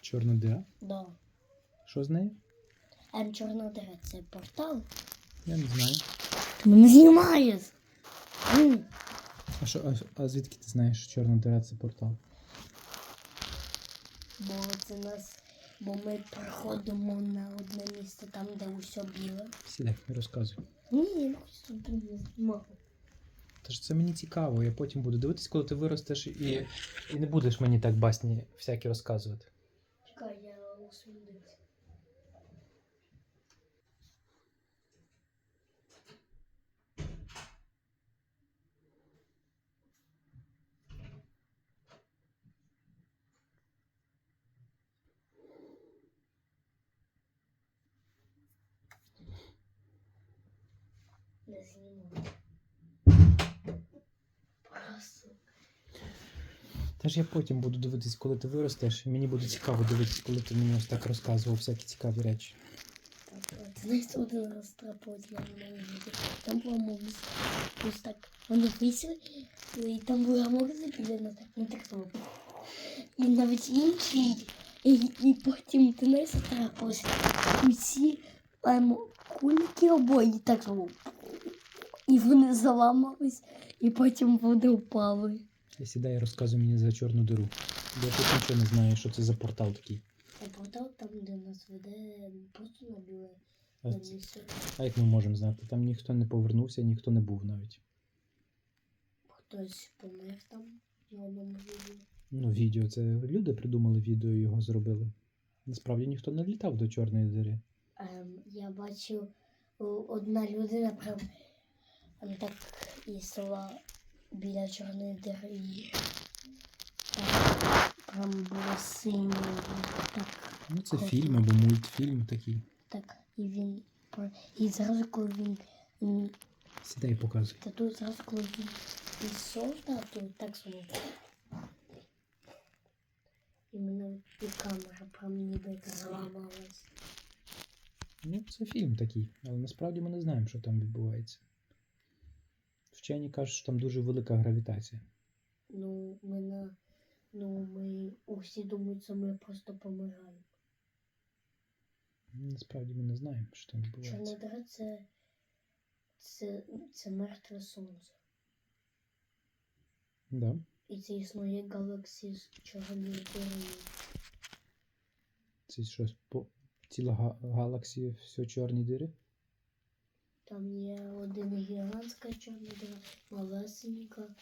Чорна дира. Да. Що з нею? Ем, чорна дира це портал. Я не знаю. Ти мене знімаєш. М, А, що, а, а звідки ти знаєш, що чорна дира це портал? Бо це нас. Бо ми приходимо на одне місце там, де усе біле. Сідай, розказуй. Ні, я не хочу щоб ти знімав. Тож це мені цікаво, я потім буду дивитись, коли ти виростеш і, і не будеш мені так басні всякі розказувати. Чекай, я. Не знімаю. Теж я потім буду дивитись, коли ти виростеш, і мені буде цікаво дивитись, коли ти мені ось так розказував всякі цікаві речі. Знаєте, один раз трапилось на моєму відео. Там була музика. Ось так. Вони висіли, і там була вона так, ну так само. І навіть інші, і, і потім ти що трапилось. Усі ем, кульки обоє так само. І вони заламались, і потім вони впали. І сідай і розказуй мені за чорну диру. Я тут нічого не знаю, що це за портал такий. А портал там, де нас веде, просто на біле А, місце. а як ми можемо знати? Там ніхто не повернувся, ніхто не був навіть. Хтось помер там на одному відео. Ну, відео, це люди придумали відео і його зробили. Насправді ніхто не літав до чорної дири. Ем, я бачив одна людина прям так їсла біля чорної дири. і Там прям було синє. Так, Ну, це Круто. фільм або мультфільм такий. так. І він і зразу, коли він Сідай показуй. та тут зразу, коли він пішов, тут так само. І мене і камера прям ніби зламалась. Ну, це фільм такий, але насправді ми не знаємо, що там відбувається. Вчені кажуть, що там дуже велика гравітація. Ну, ми на. Ну, ми усі думають, що ми просто помираємо. Насправді ми не знаємо, що там відбувається. дира це. Це, це мертве сонце. Да. І це існує галаксія з чорною дирою. Це щось по ціла га- галаксія, все чорні дири. Там є один гігантська чорна дира, малесенька.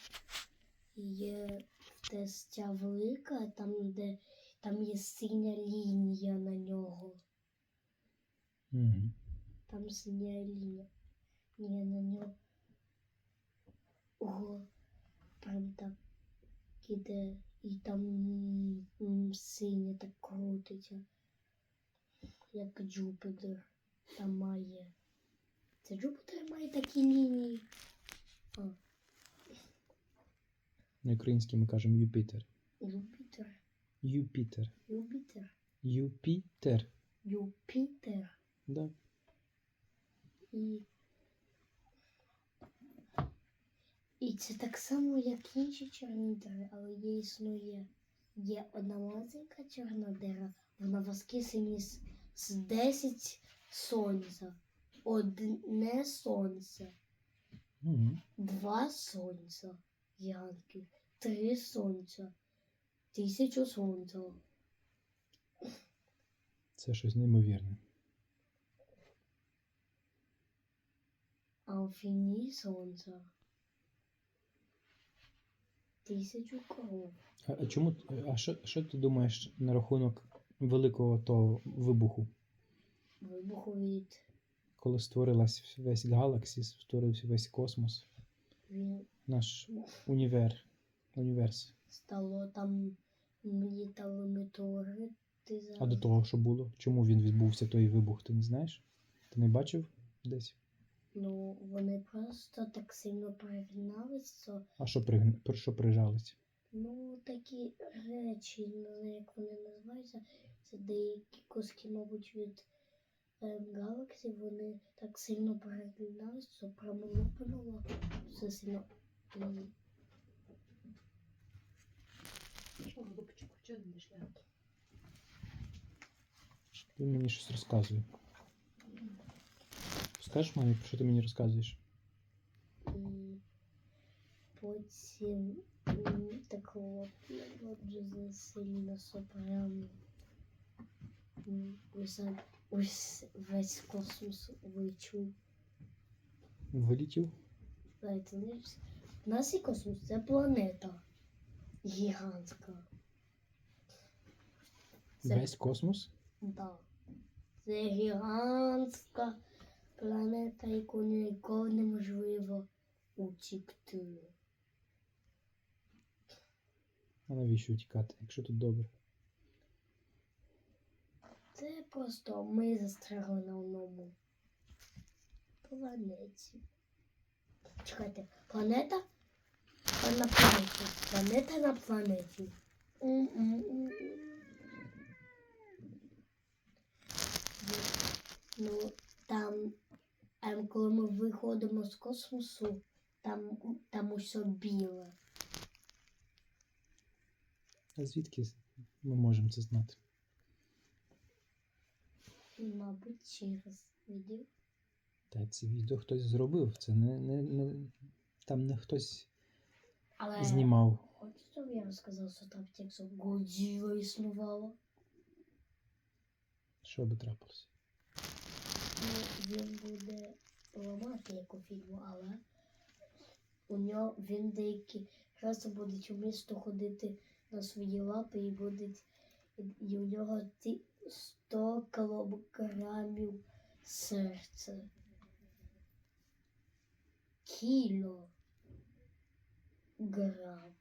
Є десь ця велика, там, де там є синя лінія на нього. Угу. Там синя лінія. Ні, на нього. Ого, прям так іде. І там м, синє так крутиться. Як Джупитер. Там має. Це Джупитер має такі лінії. А, На українській ми кажемо Юпітер. Юпітер. Юпітер. Юпітер. Юпітер. Юпітер. Да. І... І це так само, як інші чорні дири, але є існує. Є одна маленька чорна дира, вона воскресені з, з 10 сонця. Одне сонце, Угу. два сонця гігантських, три сонця, тисячу сонця. Це щось неймовірне. А в фіні сонця. Тисячу кров. А, а чому а що, що ти думаєш на рахунок великого того вибуху? Вибуху від Коли створилась весь галаксіс, створився весь космос, він наш універ, універс. стало там літали метеорити за А до того, що було? Чому він відбувся той вибух, ти не знаєш? Ти не бачив десь? ну вони просто так сильно перегналися, що А що при, про що прижались? ну такі речі, не знаю, як вони називаються. Це деякі куски, мабуть, від е, галаксії, вони так сильно перегналися, що прямо лопнуло все сильно. І Чого, Любчику, Чого ти? Мені щось розказує. Скажеш мамі, про що ти мені розказуєш? Потім м, такого дуже сильно сопрям. Усе, ось весь космос вичув. Вилітів? Не нас і космос це планета гігантська. Це, Весь космос? да. це гігантська планета, яку ніколи неможливо утікти. А навіщо тікати, якщо тут добре? Це просто ми застрягли на одному планеті. Чекайте, планета на планеті. Планета на планеті. Ну, там, ем, коли ми виходимо з космосу, там, там усе біле. А звідки ми можемо це знати? Мабуть, через відео. Та це відео хтось зробив. Це не, не, не там не хтось Але знімав. Хочеш, щоб я розказав, що там тексту Годзіла існувала? Що би трапилося? Ну, він буде ламати як у фільму, але у нього він деякі рази буде у місто ходити на свої лапи і буде і у нього ті 100 кілограмів серця. Кіло грам.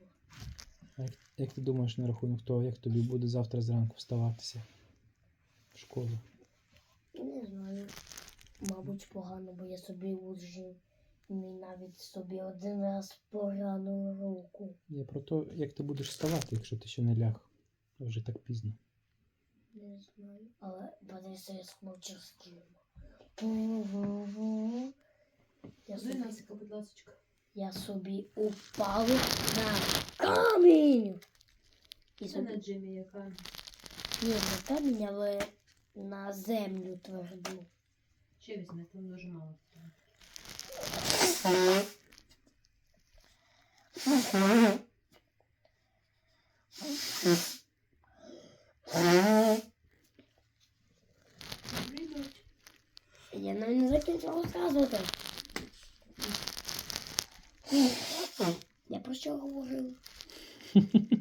А як, як ти думаєш на рахунок того, як тобі буде завтра зранку вставатися в школу? Не знаю. Мабуть, погано, бо я собі уже і навіть собі один раз поранив руку. Я про те, як ти будеш вставати, якщо ти ще не ляг. Вже так пізно. Не знаю. Але подивися, я смовчарським. Я Куди собі, будь ласка. я собі упав на камінь. І Це на собі, Джимі яка. ні, не камінь, але на землю тверду. Ще візьме, там дуже мало. Прийдуть. Я навіть не закінчив розказувати. Я про що говорив?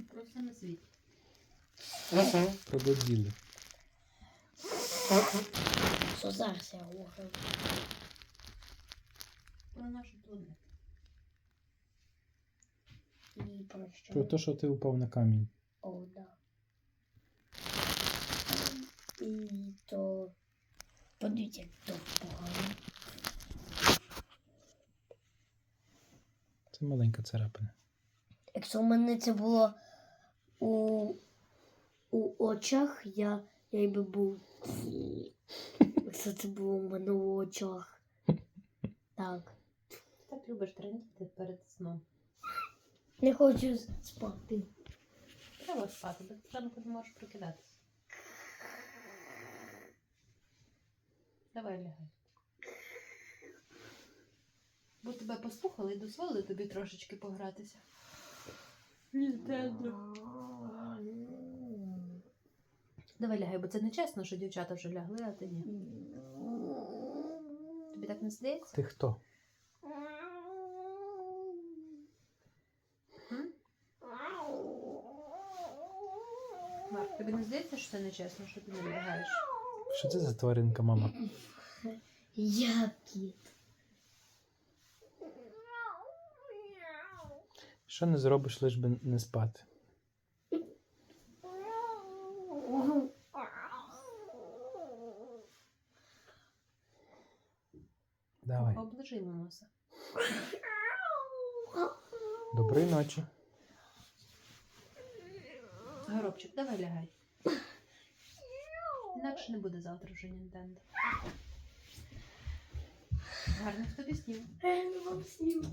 Про все на світі. Про Годзілли. Що зараз я говорив? Про нашу планету. І про що? Про те, що ти упав на камінь. О, да. І то... Подивіться, то погано. Це маленька царапина. Якщо в мене це було у, у очах, я, я би був. Якщо це було в мене у очах. Так. Так любиш трендіти перед сном. Не хочу спати. Треба спати, бо ти зранку не можеш прокидатися. Давай лягай. Бо тебе послухали і дозволили тобі трошечки погратися. Нінтендо. Давай лягай, бо це не чесно, що дівчата вже лягли, а ти ні. Тобі так не здається? Ти хто? М? Марк, тобі не здається, що це не чесно, що ти не лягаєш? Що це за тваринка, мама? Я кіт. Що не зробиш, лиш би не спати? Давай. Оближи носа. Доброї ночі. Горобчик, давай лягай. Інакше не буде завтра вже Нінтендо. Гарних тобі снів. Гарних вам снів.